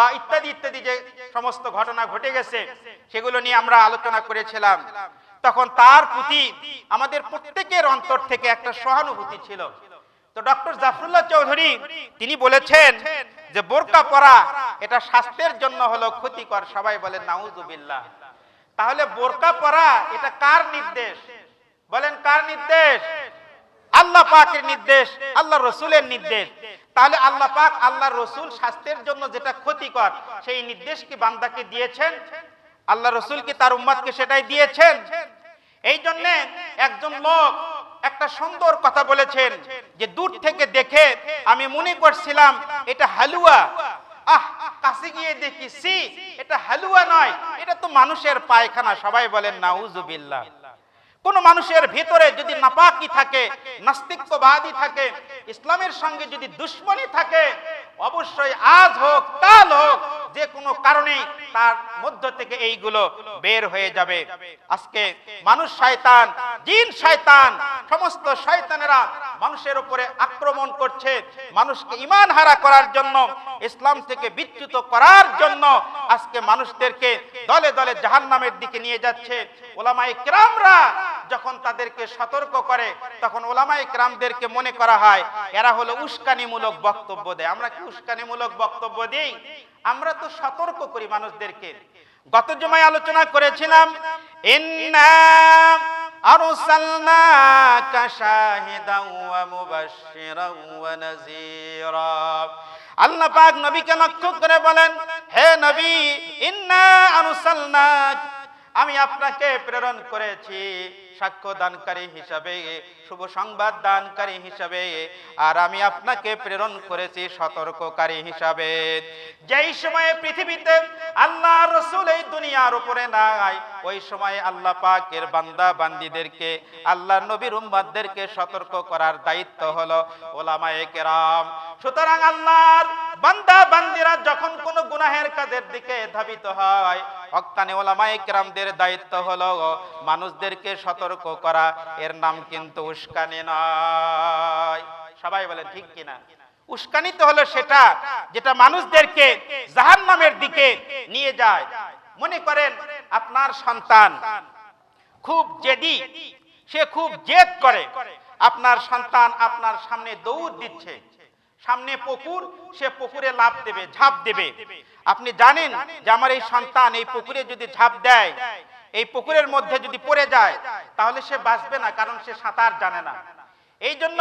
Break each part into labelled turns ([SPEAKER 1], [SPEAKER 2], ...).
[SPEAKER 1] বা ইত্যাদি ইত্যাদি যে সমস্ত ঘটনা ঘটে গেছে, সেগুলো নিয়ে আমরা আলোচনা করেছিলাম। তখন তার প্রতি আমাদের প্রত্যেকের অন্তর থেকে একটা সহানুভূতি ছিল। তো ডক্টর জাফরুল্লাহ চৌধুরী, তিনি বলেছেন যে বোরকা পরা এটা স্বাস্থ্যের জন্য হলো ক্ষতিকর, সবাই বলেন নাউজুবিল্লাহ। তাহলে বোরকা পরা এটা কার নির্দেশ? বলেন কার নির্দেশ? আল্লাহ পাকের নির্দেশ আল্লাহ রসুলের নির্দেশ। তাহলে আল্লাহ পাক আল্লাহ রসুল স্বাস্থ্যের জন্য যেটা ক্ষতিকর, সেই নির্দেশ কি বান্দাকে দিয়েছেন। আল্লাহ রসুল কি তার উম্মাদকে সেটাই দিয়েছেন? এই জন্য একজন লোক একটা সুন্দর কথা বলেছেন যে, দূর থেকে দেখে আমি মনে করছিলাম এটা হালুয়া। আহ, কাছে গিয়ে দেখি সি এটা হালুয়া নয়, এটা তো মানুষের পায়খানা। সবাই বলেন, নাউজুবিল্লাহ। কোন মানুষের ভিতরে যদি নাপাকি থাকে নাস্তিকবাদী থাকে ইসলামের সঙ্গে যদি দুশ্মনী থাকে অবশ্যই আজ হোক, কাল হোক, যে কোনো কারণে তার মধ্য থেকে এইগুলো বের হয়ে যাবে। আজকে মানুষ শয়তান, জিন শয়তান, সমস্ত শয়তানেরা মানুষের উপরে আক্রমণ করছে। মানুষকে ইমান হারা করার জন্য, ইসলাম থেকে বিচ্যুত করার জন্য আজকে মানুষদেরকে দলে দলে জাহান্নামের দিকে নিয়ে যাচ্ছে। ওলামাই কিরামরা যখন তাদেরকে সতর্ক করে, তখন ওলামাই কিরামদেরকে মনে করা হয়, এরা হলো উস্কানিমূলক বক্তব্য দেয়। আমরা কি উস্কানিমূলক বক্তব্য দিই? আমরা তো সতর্ক করি মানুষদেরকে। গত জমায় আলোচনা করেছিলাম নাযীরা। আল্লাহ পাক নবীকে লক্ষ্য করে বলেন, হে নবী, ইন্না আরসালনাক আমি আপনাকে প্রেরণ করেছি সাক্ষ্য দানকারী হিসাবে, শুভ সংবাদ দানকারী হিসাবে, আর আমি আপনাকে প্রেরণ করেছি সতর্ককারী হিসাবে। যেই সময়ে পৃথিবীতে আল্লাহ রসুল এই দুনিয়ার উপরে নাই, ওই সময়ে আল্লাহ পাকের বান্দা বান্দিদেরকে আল্লাহ নবীর উম্মাদদেরকে সতর্ক করার দায়িত্ব হলো ওলামায়ে কেরাম। সুতরাং আল্লাহর বান্দা বান্দিরা যখন কোনো গুনাহের কাজের দিকে ধাবিত হয় হক্কানে ওলামায়ে কেরামদের দায়িত্ব হলো মানুষদেরকে সতর্ক করা। এর নাম কিন্তু উস্কানি নয়। সবাই বলে ঠিক কিনা? উস্কানি তো হলো সেটা যেটা মানুষদেরকে জাহান্নামের দিকে নিয়ে যায়। মনে করেন আপনার সন্তান খুব জেদি, সে খুব জেদ করে। আপনার সন্তান আপনার সামনে দৌড় দিচ্ছে। সামনে পুকুর, সে পুকুরে লাভ দেবে, ঝাঁপ দেবে। আপনি জানেন যে আমার এই সন্তান এই পুকুরে যদি ঝাঁপ দেয়, এই পুকুরের মধ্যে যদি পড়ে যায়, তাহলে সে বাঁচবে না, কারণ সে সাঁতার জানে না। এই জন্য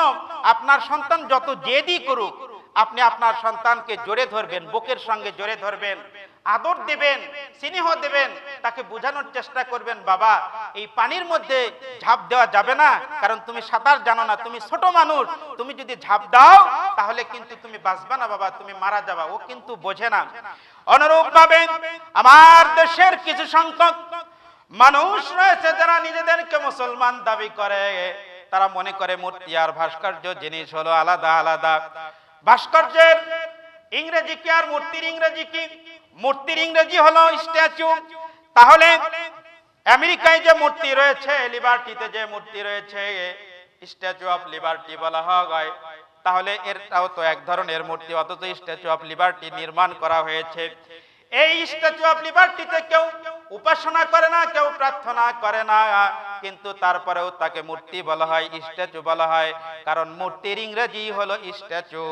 [SPEAKER 1] আপনার সন্তান যত জেদি করুক, আপনি আপনার সন্তানকে জোরে ধরবেন, বুকের সঙ্গে জোরে ধরবেন। আদর দেবেন, স্নেহ দেবেন, তাকে বোঝানোর চেষ্টা করবেন, বাবা, এই পানির মধ্যে ঝাঁপ দেওয়া যাবে না, কারণ তুমি সাঁতার জানো না, তুমি ছোট মানুষ, তুমি যদি ঝাঁপ দাও, তাহলে কিন্তু তুমি বাঁচবে না, বাবা, তুমি মারা যাবা। ও কিন্তু বোঝে না। অনুরূপ ভাবে আমার দেশের কিছু সংখ্যক মানুষ রয়েছে যারা নিজেদেরকে মুসলমান দাবি করে। তারা মনে করে মূর্তি আর ভাস্কর্য জিনিস হলো আলাদা আলাদা। ভাস্কর্যের ইংরেজি কি আর মূর্তির ইংরেজি কি? মূর্তির ইংরেজি হলো স্ট্যাচু। তাহলে আমেরিকায় যে মূর্তি রয়েছে, লিবার্টিতে যে মূর্তি রয়েছে, স্ট্যাচু অফ লিবার্টি বলা হয়। তাহলে এরটাও তো এক ধরনের মূর্তি, অথচ স্ট্যাচু অফ লিবার্টি নির্মাণ করা হয়েছে। এই স্ট্যাচু অফ লিবার্টিতে কেউ উপাসনা করে না, কেউ প্রার্থনা করে না, কিন্তু তারপরেও তাকে মূর্তি বলা হয়, স্ট্যাচু বলা হয়। কারণ মূর্তির ইংরেজি হলো স্ট্যাচু।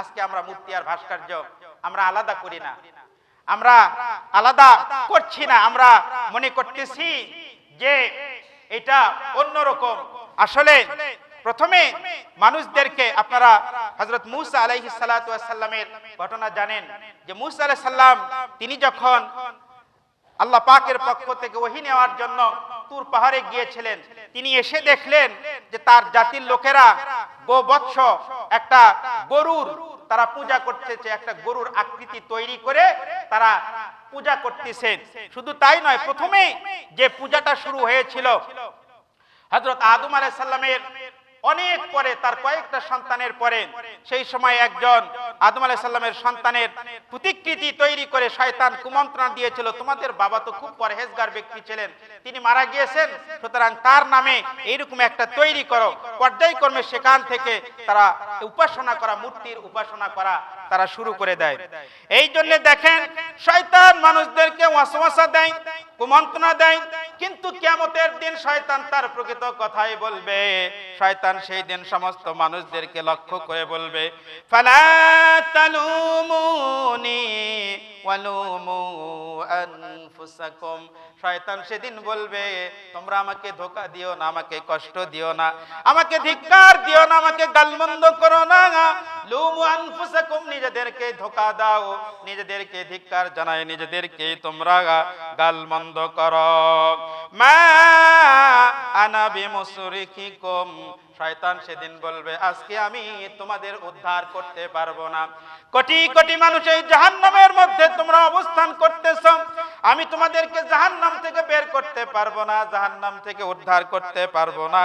[SPEAKER 1] আজকে আমরা মূর্তি আর ভাস্কর্য আমরা আলাদা করি না। আমরা আলাদা করছি না। আমরা মনে করতেছি যে এটা অন্যরকম। আসলে প্রথমে মানুষদেরকে আপনারা হজরত মুসা আলাইহি সাল্লামের ঘটনা জানেন যে মুসা আলাইহিস সাল্লাম তিনি যখন আল্লাহ পাকের পক্ষ থেকে ওহি নেওয়ার জন্য তুর পাহাড়ে গিয়েছিলেন, তিনি এসে দেখলেন যে তার জাতির লোকেরা গোবৎস একটা গরুর তারা পূজা করতেছে একটা গরুর আকৃতি তৈরি করে তারা পূজা করতেছেন। শুধু তাই নয়, প্রথমে যে পূজাটা শুরু হয়েছিল হজরত আদম আলাইহিস সাল্লামের অনেক পরে, তার কয়েকটা সন্তানের পরে, সেই সময় একজন আদম আলাইহিস সাল্লামের সন্তানের প্রতিকৃতি তৈরি করে শয়তান কুমন্ত্রণা দিয়েছিল, তোমাদের বাবা তো খুব পরহেজগার ব্যক্তি ছিলেন, তিনি মারা গিয়েছেন, সুতরাং তার নামে এইরকম একটা তৈরি করো। পর্যায়ক্রমে সেখান থেকে তারা উপাসনা করা, মূর্তির উপাসনা করা তারা শুরু করে দেয়। এই জন্য দেখেন, শয়তান মানুষদেরকে ওয়াসওয়াসা দেয়, কুমন্ত্রণা দেয়, কিন্তু কিয়ামতের দিন শয়তান তার প্রকৃত কথাই বলবে। শয়তান সেই দিন সমস্ত মানুষদেরকে লক্ষ্য করে বলবে ফালা তালুমুনি ওয়ালুমু আনফুসাকুম। শয়তান সেদিন বলবে, তোমরা আমাকে ধোকা দিও না, আমাকে কষ্ট দিও না, আমাকে ধিক্কার দিও না, আমাকে গালমন্দ করো না। লুমু আনফুসাকুম, নিজেদেরকে ধোকা দাও, নিজেদেরকে ধিক্কার জানায় নিজেদেরকে তোমরা গালমন্দ করো। মা আনা বিমুসরিকিকুম শয়তান সেদিন বলবে, আজকে আমি তোমাদের উদ্ধার করতে পারব না। কোটি কোটি মানুষ এই জাহান্নামের মধ্যে তোমরা অবস্থান করতেছ। আমি তোমাদেরকে জাহান্নাম থেকে বের করতে পারব না, জাহান্নাম থেকে উদ্ধার করতে পারব না।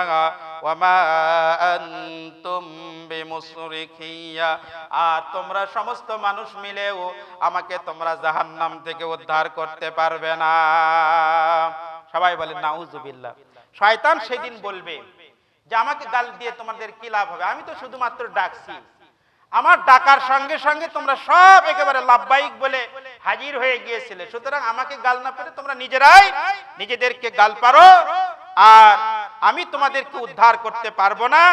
[SPEAKER 1] আর তোমরা সমস্ত মানুষ মিলেও আমাকে তোমরা জাহান্নাম থেকে উদ্ধার করতে পারবে না। সবাই বলেন, নাউজুবিল্লাহ। শয়তান সেদিন বলবে যে আমাকে গাল দিয়ে তোমাদের কি লাভ হবে? আমি তো শুধুমাত্র ডাকছি। আমার ডাকার সঙ্গে সঙ্গে তোমরা সব একেবারে লাভবাহিক বলে হাজির হয়ে গিয়েছিলে। সুতরাং আমাকে গাল না পেরে তোমরা নিজেরাই নিজেদেরকে গাল পারো। আর আমি তোমাদেরকে উদ্ধার করতে পারব না।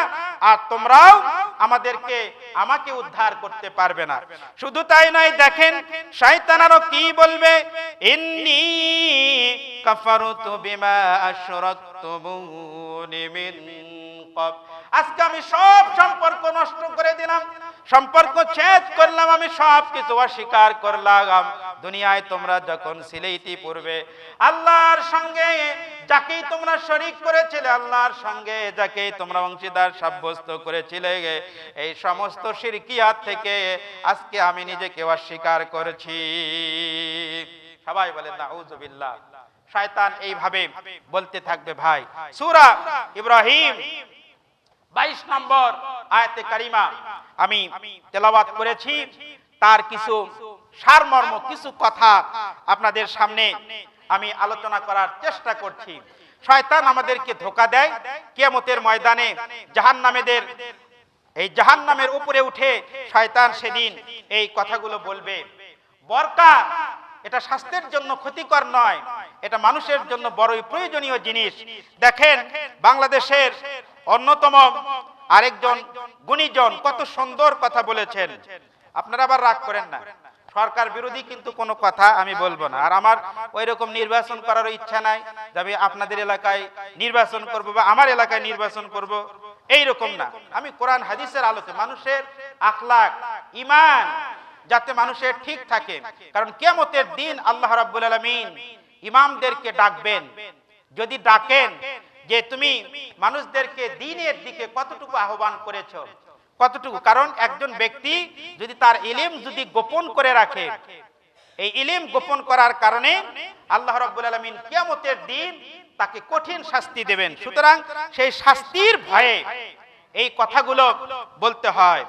[SPEAKER 1] আর তোমরাও আমাদেরকে, আমাকে উদ্ধার করতে পারবে না। শুধু তাই নয়, দেখেন শয়তান আরও কি বলবে? ইন্নি কাফারতু বিমা আশরাকতুমুনি মিন কব আজকে আমি সব সম্পর্ক নষ্ট করে দিলাম। সম্পর্ক ছেদ করলাম, আমি সব কিছু অস্বীকার করলাম। দুনিয়ায় তোমরা যখন ছিলে ইতিপূর্বে আল্লাহর সঙ্গে যাকেই তোমরা শরিক করেছিলে, আল্লাহর সঙ্গে যাকেই তোমরা অংশীদার সাব্যস্ত করেছিলে, এই সমস্ত শিরকিয়াত থেকে আজকে আমি নিজেকে অস্বীকার করেছি। সবাই বলেন না উজুবিল্লাহ শয়তান এইভাবে বলতে থাকবে, ভাই, সুরা ইব্রাহিম বাইশ নম্বর আয়াতে কারিমা। আমি তেলাওয়াত করেছি, তার কিছু সারমর্ম, কিছু কথা আপনাদের সামনে আমি আলোচনা করার চেষ্টা করছি। শয়তান আমাদেরকে ধোকা দেয় কিয়ামতের ময়দানে, জাহান্নামেদের, এই জাহান্নামের উপরে উঠে শয়তান সেদিন এই কথাগুলো বলবে। বরকা, এটা স্বাস্থ্যের জন্য ক্ষতিকর নয়, এটা মানুষের জন্য বড়ই প্রয়োজনীয় জিনিস। দেখেন, বাংলাদেশের অন্যতম আরেকজন গুণীজন কত সুন্দর কথা বলেছেন। আপনারা আবার রাগ করেন না। সরকার বিরোধী কিন্তু কোনো কথা আমি বলব না। আর আমার ওই রকম নির্বাচন করার ইচ্ছা নাই যে আমি আপনাদের এলাকায় নির্বাচন করব বা আমার এলাকায় নির্বাচন করব। এই রকম না। আমি কোরআন, হাদিসের আলোতে মানুষের আখলাক ইমান যাতে মানুষের ঠিক থাকে। কারণ কিয়ামতের দিন আল্লাহ রাব্বুল আলামিন ইমামদেরকে ডাকবেন। যদি ডাকেন যে তুমি মানুষদেরকে দিনের দিকে কতটুকু আহ্বান করেছ? কতটুকু? কারণ একজন ব্যক্তি যদি তার ইলিম যদি গোপন করে রাখে, এই ইলিম গোপন করার কারণে আল্লাহ রাব্বুল আলামিন কিয়ামতের দিন তাকে কঠিন শাস্তি দেবেন। সুতরাং সেই শাস্তির ভয়ে এই কথাগুলো বলতে হয়।